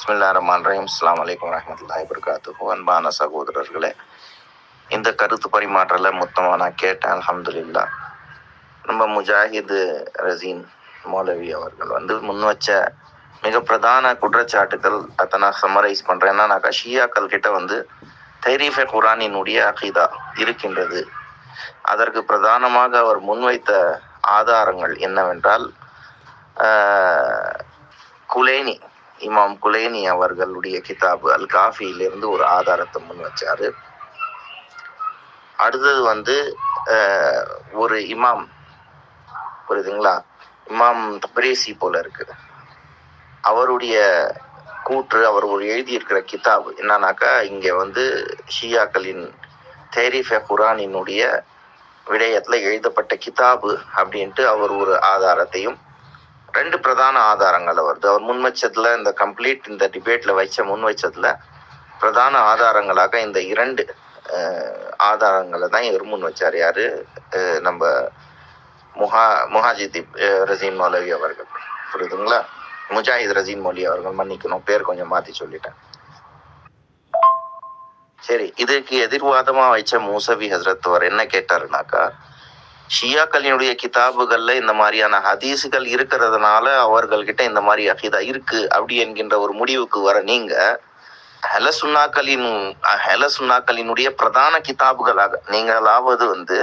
பிஸ்மில்லா ரஹ்மான் ரஹீம் அஸ்லாம் வலைக்கம் வரமத்துல்லாஹி வபரகாத்துஹு. அன்பான சகோதரர்களே இந்த கருத்து பரிமாற்றல மொத்தமாக நான் கேட்டேன். அலமதுல்லா நம்ம முஜாஹிது ரசீன் மௌலவி அவர்கள் வந்து முன் வச்ச மிக பிரதான குற்றச்சாட்டுகள் அதை நான் சம்மரைஸ் பண்ணுறேன் நான் ஷியாக்கள் கிட்ட வந்து தைரீஃபே குரானினுடைய அகிதா இருக்கின்றது. அதற்கு பிரதானமாக அவர் முன்வைத்த ஆதாரங்கள் என்னவென்றால் குலேனி இமாம் குலேனி அவர்களுடைய கிதாபு அல் காஃபியிலிருந்து ஒரு ஆதாரத்தை முன் வச்சாரு. அடுத்தது வந்து ஒரு இமாம் புரியுதுங்களா? இமாம் தப்ரேசி போல இருக்கு. அவருடைய கூற்று அவர் ஒரு எழுதியிருக்கிற கிதாப் என்னன்னாக்கா இங்க வந்து ஷியாக்களின் தேரிஃபே குரானினுடைய விடயத்துல எழுதப்பட்ட கிதாபு அப்படின்ட்டு அவர் ஒரு ஆதாரத்தையும் ரெண்டு பிரதான ஆதாரங்கள் வருது. அவர் முன் வச்சதுல இந்த கம்ப்ளீட் இந்த டிபேட்ல வச்ச முன் வச்சதுல பிரதான ஆதாரங்களாக இந்த இரண்டு ஆதாரங்களை தான் இவர் முன் வச்சார் யாரு நம்ம முஹா முஹாஜிதீப் ரசீன் மௌலவி அவர்கள். புரியுதுங்களா? முஜாஹித் ரசீன் மௌலி அவர்கள் மன்னிக்கணும். பேர் கொஞ்சம் மாத்தி சொல்லிட்டேன். சரி இதுக்கு எதிர்வாதமா வச்ச மூசவி ஹசரத் அவர் என்ன கேட்டாருனாக்கா ஷியாக்களினுடைய கிதாபுகள்ல இந்த மாதிரியான ஹதீஸுகள் இருக்கிறதுனால அவர்கள்கிட்ட இந்த மாதிரி அகிதா இருக்கு அப்படி என்கின்ற ஒரு முடிவுக்கு வர நீங்க ஹெல சுன்னாக்களின் ஹெல சுன்னாக்களினுடைய பிரதான கிதாபுகளாக நீங்களாவது வந்து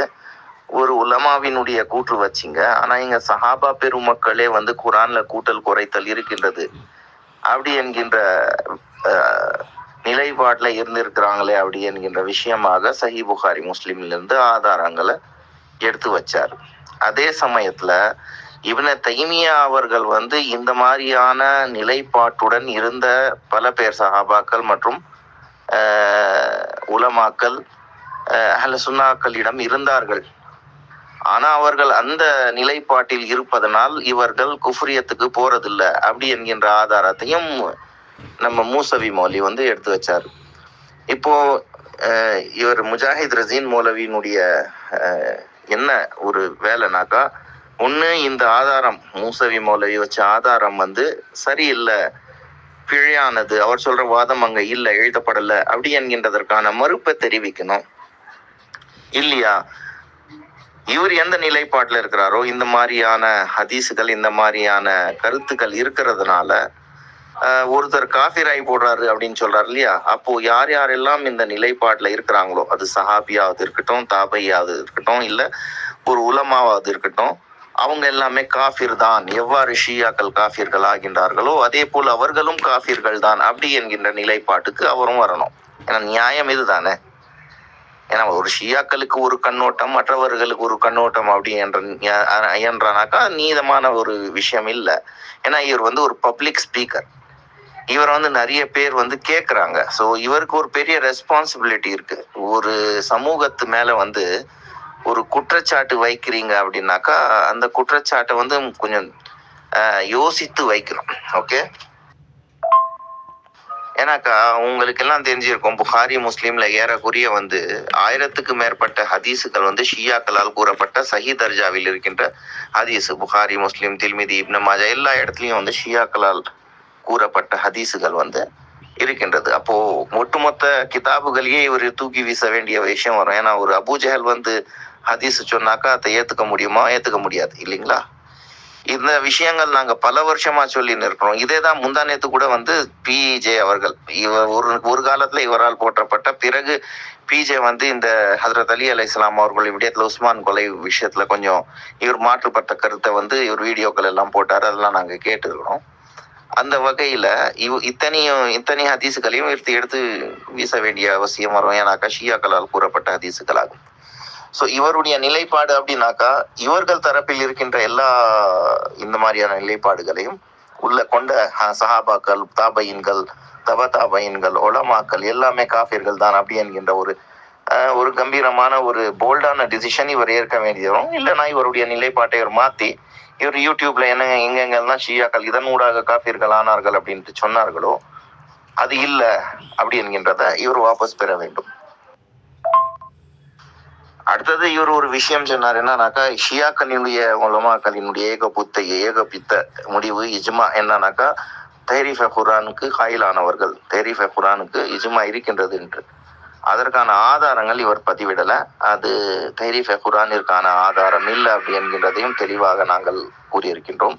ஒரு உலமாவினுடைய கூற்று வச்சீங்க. ஆனா இங்க சஹாபா பெருமக்களே வந்து குரான்ல கூட்டல் குறைத்தல் இருக்கின்றது. அப்படி என்கின்ற நிலைப்பாட்டில் இருந்திருக்கிறாங்களே அப்படி என்கின்ற விஷயமாக சஹி புகாரி முஸ்லீம்லேருந்து ஆதாரங்களை எடுத்து வச்சார். அதே சமயத்துல இவனை தைமியா அவர்கள் வந்து இந்த மாதிரியான நிலைப்பாட்டுடன் இருந்த பல பேர் சஹாபாக்கள் மற்றும் உலமாக்கல் உலமாக்கள் ஆஹ், அஹ்ல சுன்னாக்களிடம் இருந்தார்கள். ஆனா அவர்கள் அந்த நிலைப்பாட்டில் இருப்பதனால் இவர்கள் குஃப்ரியத்துக்கு போறதில்ல. அப்படி என்கின்ற ஆதாரத்தையும் நம்ம மூசவி மௌலி வந்து எடுத்து வச்சார். இப்போ இவர் முஜாஹித் ரசீன் மௌலவியினுடைய என்ன ஒரு வேலைனாக்கா ஒன்று இந்த ஆதாரம் மூசவி மௌலவி வச்ச ஆதாரம் வந்து சரியில்லை பிழையானது அவர் சொல்ற வாதம் அங்க இல்லை எழுதப்படலை அப்படி என்கின்றதற்கான மறுப்பை தெரிவிக்கணும். இல்லையா? இவர் எந்த நிலைப்பாட்டில் இருக்கிறாரோ இந்த மாதிரியான ஹதீஸுகள் இந்த மாதிரியான கருத்துக்கள் இருக்கிறதுனால ஒருத்தர் காஃபிராய் போடுறாரு அப்படின்னு சொல்றாரு இல்லையா? அப்போ யார் யாரெல்லாம் இந்த நிலைப்பாட்டில் இருக்கிறாங்களோ அது சஹாபியாவது இருக்கட்டும் தாபையாவது இருக்கட்டும் இல்ல ஒரு உலமாவாவது இருக்கட்டும் அவங்க எல்லாமே காஃபிர் தான். எவ்வாறு ஷியாக்கள் காஃபிர்கள் ஆகின்றார்களோ அதே போல் அவர்களும் காஃபிர்கள் தான் அப்படி என்கின்ற நிலைப்பாட்டுக்கு அவரும் வரணும். ஏன்னா நியாயம் இதுதானே? ஏன்னா ஒரு ஷியாக்களுக்கு ஒரு கண்ணோட்டம் மற்றவர்களுக்கு ஒரு கண்ணோட்டம் அப்படி என்ற என்றானாக்கா நீதமான ஒரு விஷயம் இல்லை. ஏன்னா இவர் வந்து ஒரு பப்ளிக் ஸ்பீக்கர் இவரை வந்து நிறைய பேர் வந்து கேட்குறாங்க ஸோ இவருக்கு ஒரு பெரிய ரெஸ்பான்சிபிலிட்டி இருக்கு. ஒரு சமூகத்து மேலே வந்து ஒரு குற்றச்சாட்டு வைக்கிறீங்க அப்படின்னாக்கா அந்த குற்றச்சாட்டை வந்து கொஞ்சம் யோசித்து வைக்கணும். ஓகே ஏன்னாக்கா உங்களுக்கு எல்லாம் தெரிஞ்சிருக்கும் புகாரி முஸ்லீம்ல ஏறக்குரிய வந்து ஆயிரத்துக்கு மேற்பட்ட ஹதீஸுகள் வந்து ஷியாக்களால் கூறப்பட்ட சஹி தர்ஜாவில் இருக்கின்ற ஹதீஸ். புகாரி முஸ்லீம் தில்மிதி இப்னு மாஜா எல்லா இடத்துலயும் வந்து ஷியாக்களால் கூறப்பட்ட ஹதீஸுகள் வந்து இருக்கின்றது. அப்போ ஒட்டுமொத்த கிதாபுகளையே இவர் தூக்கி வீச வேண்டிய விஷயம் வரும். ஏன்னா ஒரு அபூஜஹல் வந்து ஹதீஸ் சொன்னாக்கா அதை ஏத்துக்க முடியுமா? ஏத்துக்க முடியாது. இல்லைங்களா? இந்த விஷயங்கள் நாங்க பல வருஷமா சொல்லி நிற்கிறோம். இதே தான் முந்தானேத்து கூட வந்து பிஜே அவர்கள் இவர் ஒரு ஒரு காலத்துல இவரால் போற்றப்பட்ட பிறகு பிஜே வந்து இந்த ஹதரத் அலி அலி இஸ்லாம் அவர்கள் விடயத்துல உஸ்மான் கொலை விஷயத்துல கொஞ்சம் இவர் மாற்றுப்பட்ட கருத்தை வந்து இவர் வீடியோக்கள் எல்லாம் போட்டார். அதெல்லாம் நாங்க கேட்டுருக்கிறோம். அந்த வகையில இவ் இத்தனையும் இத்தனை ஹதீசுகளையும் எடுத்து எடுத்து வீச வேண்டிய அவசியம் வரும். ஏன்னாக்கா ஷியாக்களால் கூறப்பட்ட ஹதீஸுகளாகும். ஸோ இவருடைய நிலைப்பாடு அப்படின்னாக்கா இவர்கள் தரப்பில் இருக்கின்ற எல்லா இந்த மாதிரியான நிலைப்பாடுகளையும் உள்ள கொண்ட சஹாபாக்கள் தாபையின்கள் தப தாபையின்கள் ஒலமாக்கள் எல்லாமே காஃபியர்கள் தான் அப்படி என்கின்ற ஒரு ஒரு கம்பீரமான ஒரு போல்டான டிசிஷன் இவர் ஏற்க வேண்டியதும் இல்லைன்னா இவருடைய நிலைப்பாட்டை இவர் மாத்தி இவர் யூடியூப்ல என்னங்க எங்கெங்கெல்லாம் ஷியாக்கள் இதன் ஊடாக காப்பீர்கள் ஆனார்கள் அப்படின்ட்டு சொன்னார்களோ அது இல்லை அப்படி என்கின்றத இவர் வாபஸ் பெற வேண்டும். அடுத்தது இவர் ஒரு விஷயம் சொன்னார் என்னன்னாக்கா ஷியாக்களினுடைய உலமாக்களினுடைய ஏகபுத்த ஏகபித்த முடிவு இஜ்மா என்னன்னாக்கா தெஹரீஃப குரானுக்கு ஹாயிலானவர்கள் தெஹரீஃப குரானுக்கு இஜ்மா இருக்கின்றது என்று. அதற்கான ஆதாரங்கள் இவர் பதிவிடல. அது தைரீஃப் குரானிற்கான ஆதாரம் இல்லை அப்படி என்கின்றதையும் தெளிவாக நாங்கள் கூறியிருக்கின்றோம்.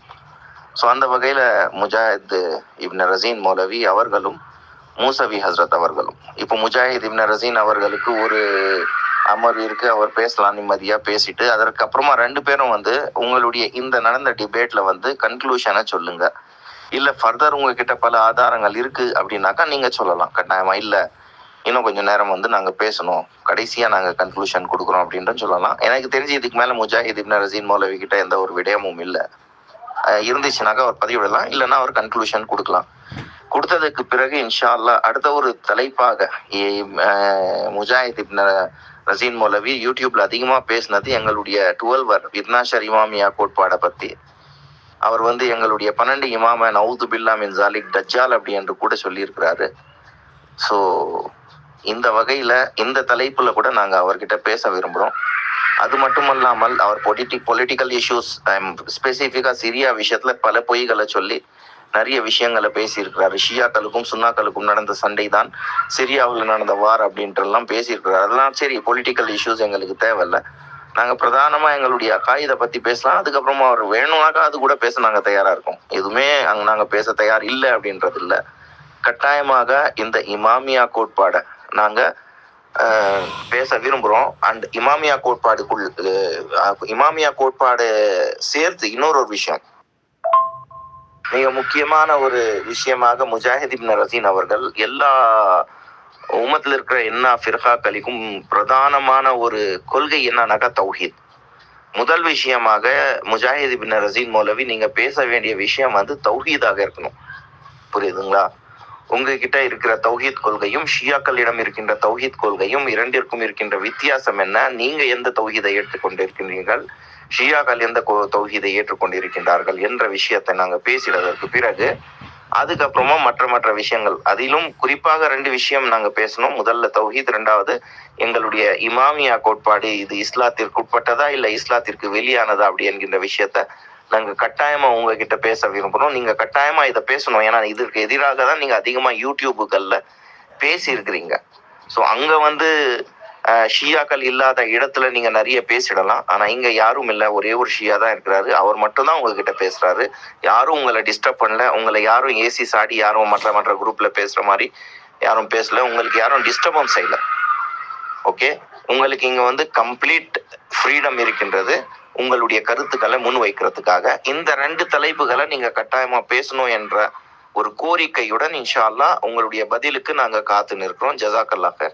ஸோ அந்த வகையில் முஜாஹித் இப்ன ரசீன் மௌலவி அவர்களும் மூசவி ஹஸ்ரத் அவர்களும். இப்போ முஜாஹித் இப்ன ரசீன் அவர்களுக்கு ஒரு அமர்வு இருக்கு. அவர் பேசலாம் நிம்மதியாக பேசிட்டு அதற்கு அப்புறமா ரெண்டு பேரும் வந்து உங்களுடைய இந்த நடந்த டிபேட்ல வந்து கன்க்ளூஷனை சொல்லுங்க. இல்லை ஃபர்தர் உங்ககிட்ட பல ஆதாரங்கள் இருக்கு அப்படின்னாக்கா நீங்க சொல்லலாம். கட்டாயமா இல்லை இன்னும் கொஞ்சம் நேரம் வந்து நாங்க பேசணும். கடைசியா நாங்க கன்க்ளூஷன் கொடுக்குறோம் அப்படின்ட்டு சொல்லலாம். எனக்கு தெரிஞ்சு இதுக்கு மேல முஜாஹித் ரசீன் மௌலவி கிட்ட எந்த ஒரு விடயமும் இல்லை. இருந்துச்சுனாக்கா அவர் பதிவிடலாம் இல்லைன்னா அவர் கன்க்ளூஷன் கொடுக்கலாம். கொடுத்ததுக்கு பிறகு இன்ஷா அல்லா அடுத்த ஒரு தலைப்பாக இ- முஜாஹித் இப்ன ரசீன் மௌலவி யூடியூப்ல அதிகமா பேசினது எங்களுடைய டுவெல்வர் வித்னாஷர் இமாமியா கோட்பாடை பத்தி. அவர் வந்து எங்களுடைய பன்னெண்டு இமாம நவுது பில்லா மின் ஜாலிக் டஜ்ஜால் அப்படி என்று கூட சொல்லியிருக்கிறாரு. ஸோ இந்த வகையில இந்த தலைப்புல கூட நாங்க அவர்கிட்ட பேச விரும்புறோம். அது மட்டுமல்லாமல் அவர் பொலிட்டிக் பொலிட்டிக்கல் இஷ்யூஸ் ஸ்பெசிஃபிக்கா சிரியா விஷயத்துல பல பொய்களை சொல்லி நிறைய விஷயங்களை பேசியிருக்கிறார். ஷியாக்களுக்கும் சுன்னாக்களுக்கும் நடந்த சண்டை தான் சிரியாவில் நடந்த வார் அப்படின்றலாம் பேசியிருக்கிறார். அதெல்லாம் சரி பொலிட்டிக்கல் இஷ்யூஸ் எங்களுக்கு தேவையில்ல. நாங்கள் பிரதானமாக எங்களுடைய அக்காயுதை பற்றி பேசலாம். அதுக்கப்புறமா அவர் வேணும்னாக்கா அது கூட பேச நாங்கள் தயாராக இருக்கோம். எதுவுமே அங்கே நாங்கள் பேச தயார் இல்லை அப்படின்றது இல்லை. கட்டாயமாக இந்த இமாமியா கோட்பாடை நாங்கள் பேச விரும்புகிறோம் அண்ட் இமாமியா கோட்பாடுக்குள் இமாமியா கோட்பாடு சேர்த்து இன்னொரு ஒரு விஷயம். மிக முக்கியமான ஒரு விஷயமாக முஜாஹித் இப்னு ரசீன் அவர்கள் எல்லா உமத்தில் இருக்கிற எல்லா ஃபிர்ஹாக்களுக்கும் பிரதானமான ஒரு கொள்கை என்னன்னாக்கா தௌஹீத். முதல் விஷயமாக முஜாஹித் இப்னு ரசீன் மௌலவி நீங்க பேச வேண்டிய விஷயம் வந்து தௌஹீதாக இருக்கணும். புரியுதுங்களா? உங்ககிட்ட இருக்கிற தௌஹீத் கொள்கையும் ஷியாக்களிடம் இருக்கின்ற தௌஹீத் கொள்கையும் இரண்டிற்கும் இருக்கின்ற வித்தியாசம் என்ன? நீங்க எந்த தௌஹீதை ஏற்றுக்கொண்டிருக்கிறீர்கள்? ஷியாக்கள் எந்த தௌஹீதை ஏற்றுக்கொண்டிருக்கின்றார்கள் என்ற விஷயத்தை நாங்க பேசினதற்கு பிறகு அதுக்கப்புறமா மற்ற மற்ற விஷயங்கள் அதிலும் குறிப்பாக ரெண்டு விஷயம் நாங்க பேசணும். முதல்ல தௌஹீத் ரெண்டாவது எங்களுடைய இமாமியா கோட்பாடு இது இஸ்லாத்திற்கு உட்பட்டதா இல்ல இஸ்லாத்திற்கு வெளியானதா அப்படி என்கின்ற விஷயத்த நாங்க கட்டாயமா உங்ககிட்ட பேச விரும்புறோம். நீங்க கட்டாயமா இதை பேசணும். ஏன்னா இதற்கு எதிராக தான் நீங்க அதிகமா யூடியூபுகள்ல பேசியிருக்கிறீங்க. ஸோ அங்க வந்து ஷியாக்கள் இல்லாத இடத்துல நீங்க நிறைய பேசிடலாம். ஆனா இங்க யாரும் இல்லை. ஒரே ஒரு ஷியா தான் இருக்கிறாரு. அவர் மட்டும் தான் உங்ககிட்ட பேசுறாரு. யாரும் உங்களை டிஸ்டர்ப் பண்ணல. உங்களை யாரும் ஏசி சாடி யாரும் மற்ற மற்ற குரூப்ல பேசுற மாதிரி யாரும் பேசல. உங்களுக்கு யாரும் டிஸ்டர்பன்ஸ் செய்யல. ஓகே உங்களுக்கு இங்க வந்து கம்ப்ளீட் ஃப்ரீடம் இருக்கின்றது. உங்களுடைய கருத்துக்களை முன் வைக்கிறதுக்காக இந்த ரெண்டு தலைப்புகளை நீங்க கட்டாயமா பேசணும் என்ற ஒரு கோரிக்கையுடன் இன்ஷா அல்லாஹ் உங்களுடைய பதிலுக்கு நாங்க காத்து நிற்கிறோம். ஜசாக்கல்லாஹ்